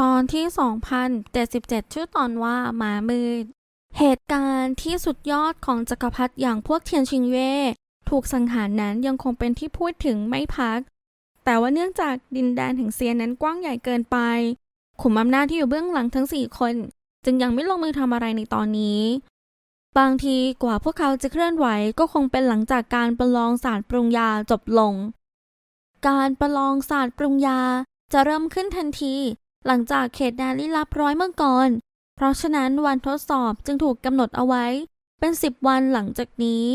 ตอนที่2077 ชื่อตอนว่าหมามืด เหตุการณ์ที่สุดยอดของจักรพรรดิอย่างพวกเทียนชิงเว่ถูกสังหารนั้นยังคงเป็นที่พูดถึงไม่พัก แต่ว่าเนื่องจากดินแดนแห่งเซียนนั้นกว้างใหญ่เกินไป ขุมอำนาจที่อยู่เบื้องหลังทั้งสี่คน จึงยังไม่ลงมือทำอะไรในตอนนี้ บางทีกว่าพวกเขาจะเคลื่อนไหวก็คงเป็นหลังจากการประลองศาสตร์ปรุงยาจบลง การประลองศาสตร์ปรุงยาจะเริ่มขึ้นทันที หลังจากเขตแดนลี้ลับร้อยเมื่อก่อน เพราะฉะนั้นวันทดสอบจึงถูกกำหนดเอาไว้เป็น 10 วันหลังจากนี้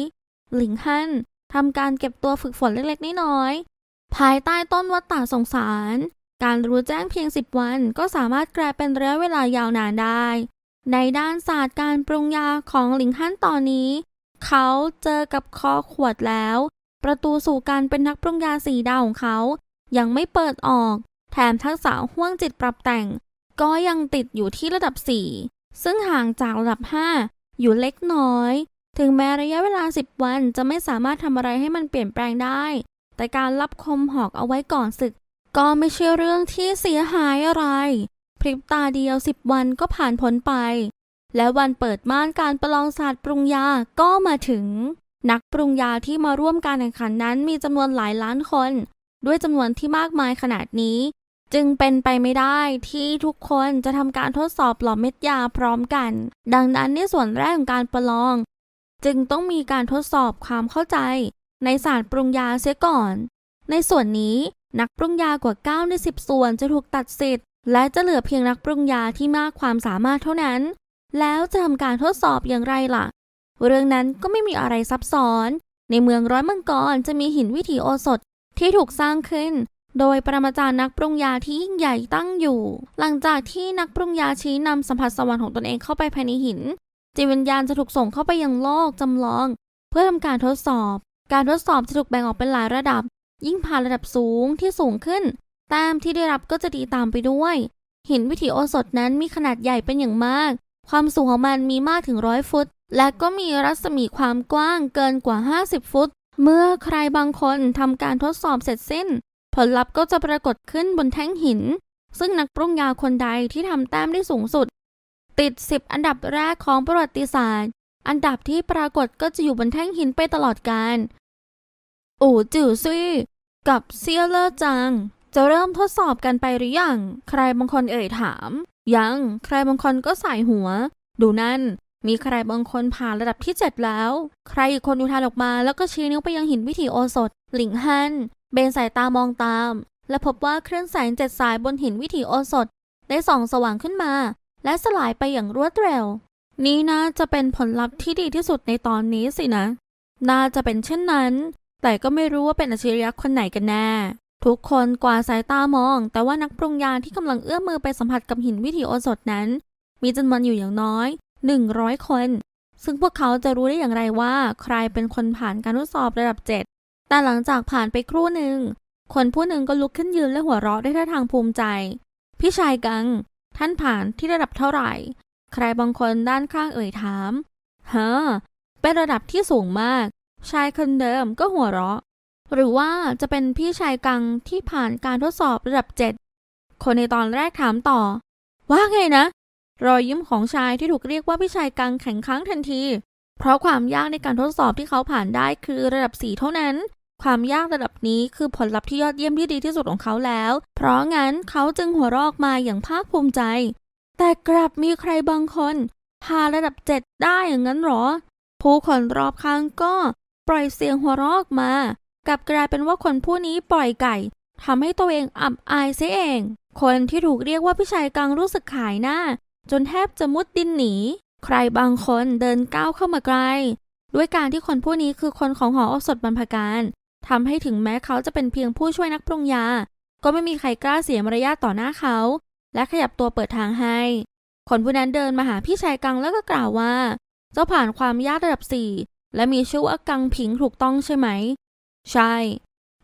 หลิงฮั่นทำการเก็บตัวฝึกฝนเล็กๆน้อยๆภายใต้ต้นวัดตาสงสาร การรู้แจ้งเพียง 10 วันก็สามารถกลายเป็นระยะเวลายาวนานได้ ในด้านศาสตร์การปรุงยาของหลิงฮั่นตอนนี้ เขาเจอกับคอขวดแล้ว ประตูสู่การเป็นนักปรุงยาสีดาวของเขายังไม่เปิดออก แถมทักษะห่วงจิตปรับแต่ง ก็ยังติดอยู่ที่ระดับ 4 ซึ่งห่างจากระดับ 5 อยู่เล็กน้อย ถึงแม้ระยะเวลา 10 วันจะไม่สามารถทำอะไรให้มันเปลี่ยนแปลงได้ แต่การรับคมหอกเอาไว้ก่อนศึก ก็ไม่ใช่เรื่องที่เสียหายอะไร พริบตาเดียว 10 วันก็ผ่านพ้นไป และวันเปิดม่านการประลองศาสตร์ปรุงยาก็มาถึง นักปรุงยาที่มาร่วมการแข่งขันนั้นมีจำนวนหลายล้านคนด้วยจำนวนที่มากมายขนาดนี้ จึงเป็นไปไม่ได้ที่ทุกคนจะทำการทดสอบหลอมเม็ดยาพร้อมกัน ดังนั้นในส่วนแรกของการประลอง จึงต้องมีการทดสอบความเข้าใจ ในศาสตร์ปรุงยาเสียก่อน ในส่วนนี้นักปรุงยากว่า 9 ใน 10 ส่วนจะถูกตัดสิทธิ์ และจะเหลือเพียงนักปรุงยาที่มากความสามารถเท่านั้น แล้วจะทำการทดสอบอย่างไรล่ะ เรื่องนั้นก็ไม่มีอะไรซับซ้อน ในเมืองร้อยมังกรจะมีหินวิถีโอสถที่ถูกสร้างขึ้น โดยปรมาจารย์นักปรุงยาที่ยิ่งใหญ่ตั้งอยู่ หลังจากที่นักปรุงยาชี้นำสัมผัสสวรรค์ของตนเองเข้าไปภายในหิน จิตวิญญาณจะถูกส่งเข้าไปยังโลกจำลอง เพื่อทำการทดสอบ การทดสอบจะถูกแบ่งออกเป็นหลายระดับ ยิ่งผ่านระดับสูงที่สูงขึ้น แต้มที่ได้รับก็จะดีตามไปด้วย หินวิถีโอสถนั้นมีขนาดใหญ่เป็นอย่างมาก ความสูงของมันมีมากถึงร้อยฟุต และก็มีรัศมีความกว้างเกินกว่า 50 ฟุต เมื่อใครบางคนทำการทดสอบเสร็จสิ้น ลลัพธ์ก็จะปรากฏขึ้นบนแท่งหิน ซึ่งนักปรุงยาคนใดที่ทำแต้มได้สูงสุด ติด 10 อันดับแรกของประวัติศาสตร์ อันดับที่ปรากฏก็จะอยู่บนแท่งหินไปตลอดกาลอู่จิ๋วซี่ กับเซียเลอร์จัง จะเริ่มทดสอบกันไปหรือยัง ใครบางคนเอ่ยถาม ยัง ใครบางคนก็ใส่หัว ดูนั่น มีใครบางคนผ่านระดับที่ 7 แล้ว ใครอีกคนอุทานออกมาแล้วก็ชี้นิ้วไปยังหินวิถีโอสถ หลิงฮัน เบนสายตามองตาม และพบว่าเครื่องแสงเจ็ดสายบนหินวิถีโอสถ ได้ส่องสว่างขึ้นมา และสลายไปอย่างรวดเร็ว นี่น่าจะเป็นผลลัพธ์ที่ดีที่สุดในตอนนี้สินะ น่าจะเป็นเช่นนั้น แต่ก็ไม่รู้ว่าเป็นอัจฉริยะคนไหนกันแน่ ทุกคนกวาดสายตามอง แต่ว่านักปรุงยาที่กำลังเอื้อมมือไปสัมผัสกับหินวิถีโอสถนั้น มีจำนวนอยู่อย่างน้อย 100 คน ซึ่งพวกเขาจะรู้ได้อย่างไรว่า ใครเป็นคนผ่านการทดสอบระดับ 7 แต่หลังจากผ่านไปครู่หนึ่ง คนผู้หนึ่งก็ลุกขึ้นยืนและหัวเราะด้วยท่าทางภูมิใจ พี่ชายกัง ท่านผ่านที่ระดับเท่าไหร่ ใครบางคนด้านข้างเอ่ยถามฮ้อเป็นระดับที่สูงมาก ชายคนเดิมก็หัวเราะ หรือว่าจะเป็นพี่ชายกังที่ผ่านการทดสอบระดับ7คนในตอนแรกถามต่อ ว่าไงนะ รอยยิ้มของชายที่ถูกเรียกว่าพี่ชายกังแข็งค้างทันที เพราะความยากในการทดสอบที่เขาผ่านได้คือระดับ4เท่านั้น ความยากระดับนี้คือผลลัพธ์ที่ยอดเยี่ยมที่ดีที่สุดของเขาแล้ว เพราะงั้นเขาจึงหัวเราะออกมาอย่างภาคภูมิใจ แต่กลับมีใครบางคนผ่าระดับ7ได้อย่างนั้นหรอ ผู้คนรอบข้างก็ปล่อยเสียงหัวเราะออกมา กลับกลายเป็นว่าคนผู้นี้ปล่อยไก่ทำให้ตัวเองอับอายเสียเอง คนที่ถูกเรียกว่าพี่ชายกังรู้สึกขายหน้า จนแทบจะมุดดินหนี ใครบางคนเดินก้าวเข้ามาใกล้ด้วยการที่คนผู้นี้คือคนของหออสถบรรพการ ทำให้ถึงแม้เขาจะเป็นเพียงผู้ช่วยนักปรุงยา ก็ไม่มีใครกล้าเสียมารยาทต่อหน้าเขา และขยับตัวเปิดทางให้ คนผู้นั้นเดินมาหาพี่ชายกังแล้วก็กล่าวว่า เจ้าผ่านความยากระดับสี่และมีชื่อว่ากังผิงถูกต้องใช่ไหม ใช่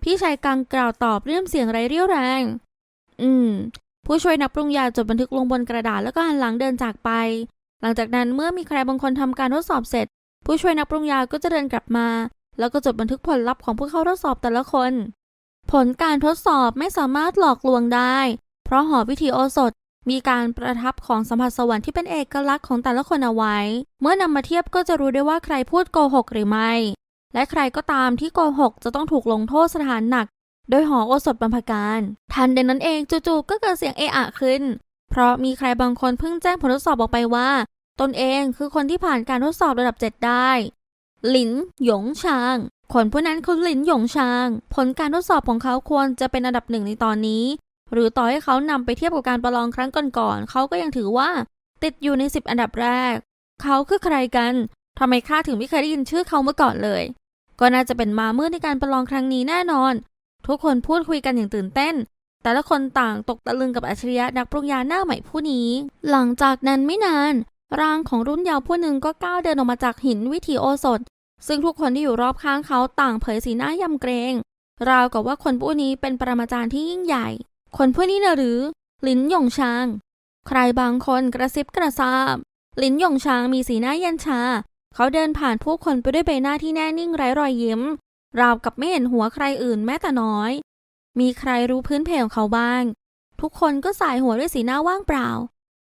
พี่ชายกังกล่าวตอบเรียมเสียงไร้เรี่ยวแรง อืม ผู้ช่วยนักปรุงยาจดบันทึกลงบนกระดาษแล้วก็หันหลังเดินจากไป หลังจากนั้นเมื่อมีใครบางคนทำการทดสอบเสร็จ ผู้ช่วยนักปรุงยาก็จะเดินกลับมา แล้วก็จดบันทึกผลลัพธ์ของผู้เข้าทดสอบแต่ละคน ผลการทดสอบไม่สามารถหลอกลวงได้ เพราะหอวิธีโอสถมีการประทับของสัมผัสสวรรค์ที่เป็นเอกลักษณ์ของแต่ละคนเอาไว้ เมื่อนำมาเทียบก็จะรู้ได้ว่าใครพูดโกหกหรือไม่ และใครก็ตามที่โกหกจะต้องถูกลงโทษสถานหนัก โดยหอโอสถบรรพการ ทันใดนั้นเองจู่ๆก็เกิดเสียงเอะอะขึ้น เพราะมีใครบางคนเพิ่งแจ้งผลทดสอบออกไปว่า ตนเองคือคนที่ผ่านการทดสอบระดับ 7 ได้ หลินหยงชางคนผู้นั้นคือหลินหยงชาง ผลการทดสอบของเขาควรจะเป็นอันดับหนึ่งในตอนนี้ หรือต่อให้เขานำไปเทียบกับการประลองครั้งก่อนๆเขาก็ยังถือว่า ติดอยู่ใน 10 อันดับแรก เขาคือใครกันทำไมข้าถึงไม่เคยได้ยินชื่อเขาเมื่อก่อนเลย ก็น่าจะเป็นมามืดในการประลองครั้งนี้แน่นอน ทุกคนพูดคุยกันอย่างตื่นเต้น แต่ละคนต่างตกตะลึงกับอัจฉริยะนักปรุงยาหน้าใหม่ผู้นี้ หลังจากนั้นไม่นานร่างของรุ่นเยาว์ผู้หนึ่งก็ก้าวเดินออกมาจากหินวิถีโอสถ ซึ่งทุกคนที่อยู่รอบข้างเขาต่างเผยสีหน้ายำเกรง ราวกับว่าคนผู้นี้เป็นปรมาจารย์ที่ยิ่งใหญ่ คนผู้นี้นะหรือลินหยงชาง ใครบางคนกระซิบกระซาบลินหยงชางมีสีหน้าเย็นชา เขาเดินผ่านผู้คนไปด้วยใบหน้าที่แน่นิ่งไร้รอยยิ้ม ราวกับไม่เห็นหัวใครอื่นแม้แต่น้อย มีใครรู้พื้นเพของเขาบ้าง ทุกคนก็สายหัวด้วยสีหน้าว่างเปล่า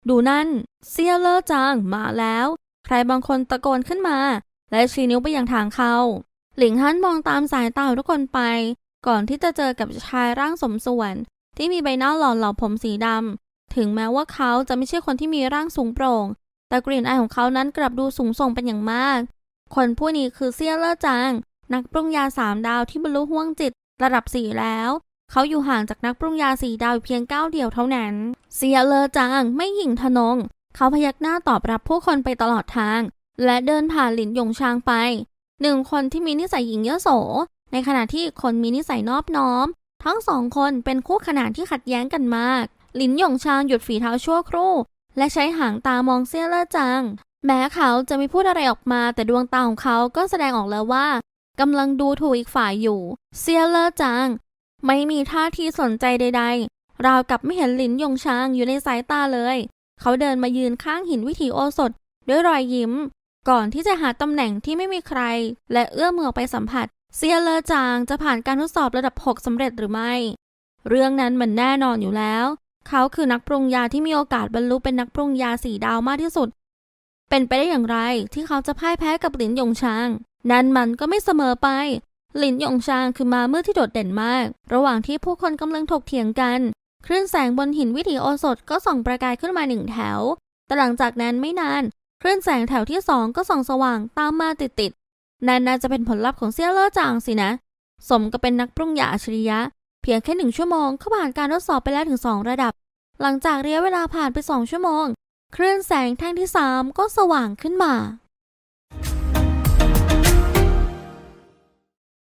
ดูนั่น เซียเลอร์จางมาแล้ว ใครบางคนตะโกนขึ้นมา และชี้นิ้วไปยังทางเข้า หลิงฮั่นมองตามสายตาทุกคนไป ก่อนที่จะเจอกับชายร่างสมส่วน ที่มีใบหน้าหล่อเหลาผมสีดำ ถึงแม้ว่าเขาจะไม่ใช่คนที่มีร่างสูงโปร่ง แต่กลิ่นอายของเขานั้นกลับดูสูงส่งเป็นอย่างมาก คนผู้นี้คือเซียเลอร์จาง นักปรุงยาสามดาวที่บรรลุห่วงจิตระดับสี่แล้ว เขาอยู่ห่างจากนักปรุงยาสี่ดาวเพียงก้าวเดียวเท่านั้น เซียเลอร์จางไม่หยิ่งทะนง เขาพยักหน้าตอบรับผู้คนไปตลอดทาง และเดินผ่านหลินหยงชางไปหนึ่งคนที่มีนิสัยหญิงเยโส ในขณะที่อีกคนมีนิสัยนอบน้อม ทั้งสองคนเป็นคู่ขนานที่ขัดแย้งกันมาก หลินหยงชางหยุดฝีเท้าชั่วครู่ และใช้หางตามองเซียเลอร์จางแม้เขาจะไม่พูดอะไรออกมาแต่ดวงตาของเขาก็แสดงออกแล้วว่ากำลังดูถูกอีกฝ่ายอยู่ เซียเลอร์จางไม่มีท่าทีสนใจใด ๆ ราวกับไม่เห็นหลินหยงชางอยู่ในสายตาเลย เขาเดินมายืนข้างหินวิถีโอสถ ด้วยรอยยิ้ม ก่อนที่จะหาตำแหน่งที่ไม่มีใคร และเอื้อมมือออกไปสัมผัส เซียเลอจางจะผ่านการทดสอบระดับ 6สำเร็จหรือไม่ เรื่องนั้นมันแน่นอนอยู่แล้ว เขาคือนักปรุงยาที่มีโอกาสบรรลุเป็นนักปรุงยาสีดาวมากที่สุด เป็นไปได้อย่างไรที่เขาจะพ่ายแพ้กับหลินหยงชาง นั่นมันก็ไม่เสมอไป หลินหยงชางคือมามืดที่โดดเด่นมาก ระหว่างที่ผู้คนกำลังถกเถียงกัน คลื่นแสงบนหินวิถีโอสถก็ส่องประกายขึ้นมาหนึ่งแถว แต่หลังจากนั้นไม่นาน คลื่นแสงแถวที่สองก็ส่องสว่างตามมาติดๆนั่นน่าจะเป็นผลลัพธ์ของเซียเลอร์จางสินะ สมกับเป็นนักปรุงยาอัจฉริยะ เพียงแค่หนึ่งชั่วโมงเขาผ่านการทดสอบไปแล้วถึงสองระดับ หลังจากระยะเวลาผ่านไปสองชั่วโมง คลื่นแสงแท่งที่สามก็สว่างขึ้นมา